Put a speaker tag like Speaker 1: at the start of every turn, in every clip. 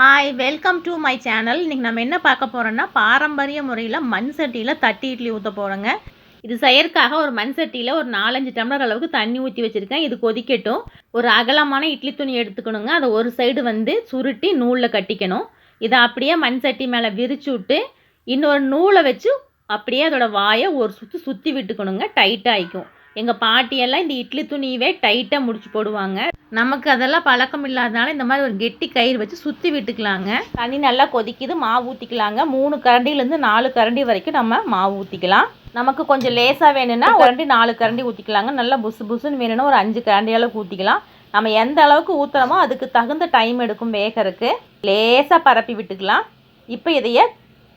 Speaker 1: Hi welcome to my channel இன்றைக்கி நம்ம என்ன பார்க்க போகிறோன்னா பாரம்பரிய முறையில் மண் சட்டியில் தட்டி இட்லி ஊற்ற போகிறோங்க இது செயற்காக ஒரு மண் சட்டியில் ஒரு நாலஞ்சு டம்ளர் அளவுக்கு தண்ணி ஊற்றி வச்சுருக்கேன். இது கொதிக்கட்டும். ஒரு அகலமான இட்லி துணி எடுத்துக்கணுங்க. அதை ஒரு சைடு வந்து சுருட்டி நூலில் கட்டிக்கணும். இதை அப்படியே மண் சட்டி மேலே விரிச்சு விட்டு இன்னொரு நூலை வச்சு அப்படியே அதோட வாயை ஒரு சுற்றி சுற்றி விட்டுக்கணுங்க. டைட்டாக ஆயிக்கும் எங்கள் பாட்டியெல்லாம் இந்த இட்லி துணியவே டைட்டாக முடிச்சு போடுவாங்க. நமக்கு அதெல்லாம் பழக்கம் இல்லாதனால இந்த மாதிரி ஒரு கெட்டி கயிறு வச்சு சுற்றி விட்டுக்கலாங்க. தண்ணி நல்லா கொதிக்குது மாவு ஊற்றிக்கலாங்க மூணு கரண்டிலேருந்து நாலு கரண்டி வரைக்கும் நம்ம மாவு ஊற்றிக்கலாம் நமக்கு கொஞ்சம் லேசாக வேணும்னா ஒரு கரண்டி நாலு கரண்டி ஊற்றிக்கலாங்க நல்லா புசு புசுன்னு வேணும்னா ஒரு அஞ்சு கரண்டி அளவுக்கு ஊற்றிக்கலாம் நம்ம எந்த அளவுக்கு ஊற்றுறோமோ அதுக்கு தகுந்த டைம் எடுக்கும் வேகறதுக்கு லேசாக பரப்பி விட்டுக்கலாம். இப்போ இதைய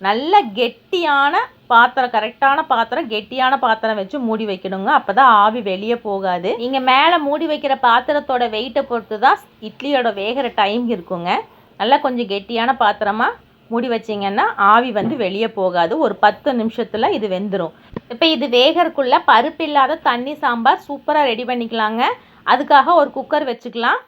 Speaker 1: நல்ல கெட்டியான பாத்திரம் கரெக்டான பாத்திரம் கெட்டியான பாத்திரம் வச்சு மூடி வைக்கணுங்க. அப்போ தான் ஆவி வெளியே போகாது. நீங்கள் மேலே மூடி வைக்கிற பாத்திரத்தோட வெயிட்டை பொறுத்து தான் இட்லியோட வேகிற டைம் இருக்குங்க. நல்லா கொஞ்சம் கெட்டியான பாத்திரமாக மூடி வச்சிங்கன்னா ஆவி வந்து வெளியே போகாது. ஒரு பத்து நிமிஷத்தில் இது வெந்துடும் இப்போ இது வேகறக்குள்ள பருப்பு இல்லாத தண்ணி சாம்பார் சூப்பராக ரெடி பண்ணிக்கலாங்க. அதுக்காக ஒரு குக்கர் வச்சுக்கலாம்.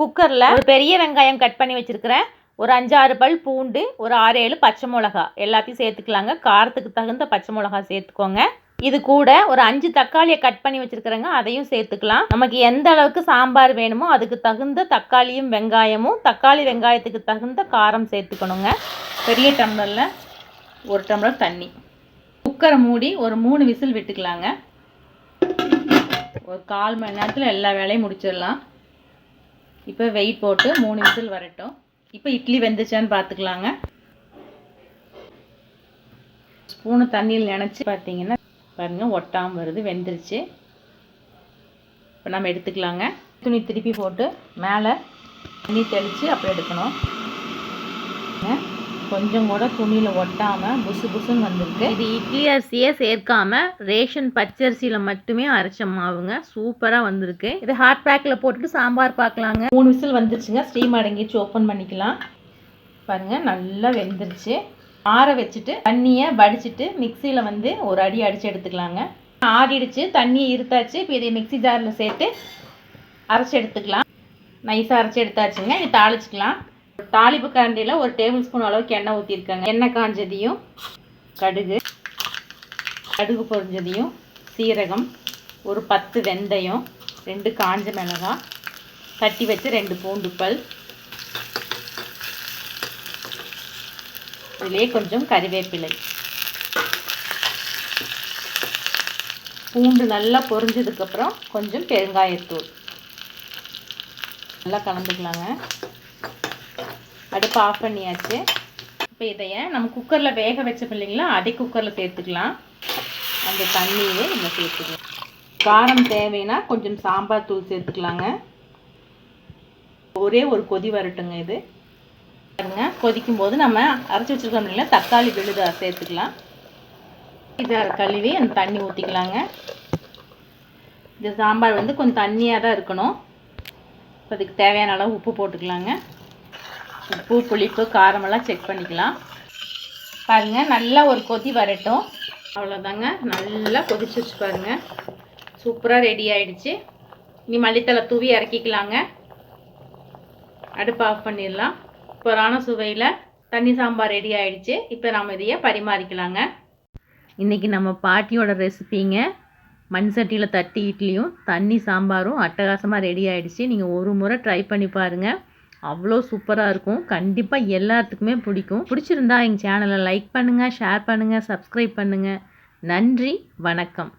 Speaker 1: குக்கரில் ஒரு பெரிய வெங்காயம் கட் பண்ணி வச்சுருக்கிறேன். ஒரு அஞ்சாறு பல் பூண்டு ஒரு ஆறு ஏழு பச்சை மிளகா. எல்லாத்தையும் சேர்த்துக்கலாங்க. காரத்துக்கு தகுந்த பச்சை மிளகா சேர்த்துக்கோங்க. இது கூட ஒரு அஞ்சு தக்காளியை கட் பண்ணி வச்சுருக்கிறேங்க. அதையும் சேர்த்துக்கலாம். நமக்கு எந்த அளவுக்கு சாம்பார் வேணுமோ அதுக்கு தகுந்த தக்காளியும் வெங்காயமும் தக்காளி வெங்காயத்துக்கு தகுந்த காரம் சேர்த்துக்கணுங்க. பெரிய டம்ளரில் ஒரு டம்ளர் தண்ணி. குக்கரை மூடி ஒரு மூணு விசில் விட்டுக்கலாங்க. ஒரு கால் மணி நேரத்தில் எல்லா வேலையும் முடிச்சிடலாம். இப்போ வெயிட் போட்டு மூணு விசில் வரட்டும். இப்போ இட்லி வெந்துச்சான்னு பார்த்துக்கலாங்க ஸ்பூனு தண்ணியில் நினச்சி பார்த்தீங்கன்னா பாருங்கள் ஒட்டாமல் வருது வெந்துருச்சு. இப்போ நம்ம எடுத்துக்கலாங்க. துணி திருப்பி போட்டு மேலே தண்ணி தெளித்து அப்புறம் எடுக்கணும். கொஞ்சம் கூட துணியில் ஒட்டாமல் புசு புசுன்னு வந்திருக்கு. இது இட்லி அரிசியே சேர்க்காம ரேஷன் பச்சரிசியில் மட்டுமே அரைச்ச மாவுங்க. சூப்பராக வந்திருக்கு. இது ஹாட் பேக்கில் போட்டுட்டு சாம்பார் பார்க்கலாங்க. மூணு விசில் வந்துருச்சுங்க. ஸ்டீம் அடங்கிச்சு ஓப்பன் பண்ணிக்கலாம். பாருங்கள் நல்லா வெந்துருச்சு. ஆற வச்சுட்டு தண்ணியை வடிச்சிட்டு மிக்சியில் வந்து ஒரு அடி அடித்து எடுத்துக்கலாங்க. ஆறிடுச்சு தண்ணியை இருத்தாச்சு இப்போ இதை மிக்சி ஜாரில் சேர்த்து அரைச்சி எடுத்துக்கலாம். நைஸாக அரைச்சி எடுத்தாச்சுங்க. இது தாளிச்சிக்கலாம். தாளிப்பு கரண்டியில் ஒரு டேபிள் ஸ்பூன் அளவுக்கு எண்ணெய் ஊற்றிருக்காங்க எண்ணெய் காஞ்சதையும் கடுகு கடுகு பொரிஞ்சதையும் சீரகம் ஒரு பத்து வெந்தயம் ரெண்டு காஞ்ச மிளகாய் தட்டி வச்சு ரெண்டு பூண்டு பல் இதிலே கொஞ்சம் கறிவேப்பிலை. பூண்டு நல்லா பொரிஞ்சதுக்கப்புறம் கொஞ்சம் பெருங்காயத்தூள். நல்லா கலந்துக்கலாங்க. அடுப்பு ஆஃப் பண்ணியாச்சு. இப்போ இதைய நம்ம குக்கரில் வேக வச்சோம் இல்லைங்களா அதே குக்கரில் சேர்த்துக்கலாம். அந்த தண்ணியே நம்ம சேர்த்துக்கலாம். காரம் தேவைன்னா கொஞ்சம் சாம்பார் தூள் சேர்த்துக்கலாங்க. ஒரே ஒரு கொதி வரட்டுங்க இது. பாருங்க கொதிக்கும் போது நம்ம அரைச்சி வச்சுருக்கோம் இல்லைங்களா தக்காளி விழுத சேர்த்துக்கலாம். இதை கழுவி அந்த தண்ணி ஊற்றிக்கலாங்க இந்த சாம்பார் வந்து கொஞ்சம் தண்ணியாக தான் இருக்கணும் அதுக்கு தேவையான அளவு உப்பு போட்டுக்கலாங்க. உப்பு புளிப்பு காரமெல்லாம் செக் பண்ணிக்கலாம். பாருங்கள் நல்லா ஒரு கொதி வரட்டும். அவ்வளோதாங்க நல்லா கொதிச்சிச்சு பாருங்கள் சூப்பராக ரெடி ஆயிடுச்சு. இனி மல்லித்தலை தூவி இறக்கிக்கலாங்க. அடுப்பு ஆஃப் பண்ணிடலாம். சூப்பரான சுவையில் தண்ணி சாம்பார் ரெடி ஆயிடுச்சு. இப்போ நாம் இதையே பரிமாறிக்கலாங்க. இன்றைக்கி நம்ம பாட்டியோட ரெசிபிங்க மண் சட்டியில் தட்டி இட்லியும் தண்ணி சாம்பாரும் அட்டகாசமாக ரெடி ஆகிடுச்சு நீங்கள் ஒரு முறை ட்ரை பண்ணி பாருங்கள் அவ்வளோ சூப்பராக இருக்கும். கண்டிப்பாக எல்லாத்துக்குமே பிடிக்கும். பிடிச்சிருந்தா எங்கள் சேனலை லைக் பண்ணுங்கள் ஷேர் பண்ணுங்கள் சப்ஸ்கிரைப் பண்ணுங்கள் நன்றி வணக்கம்.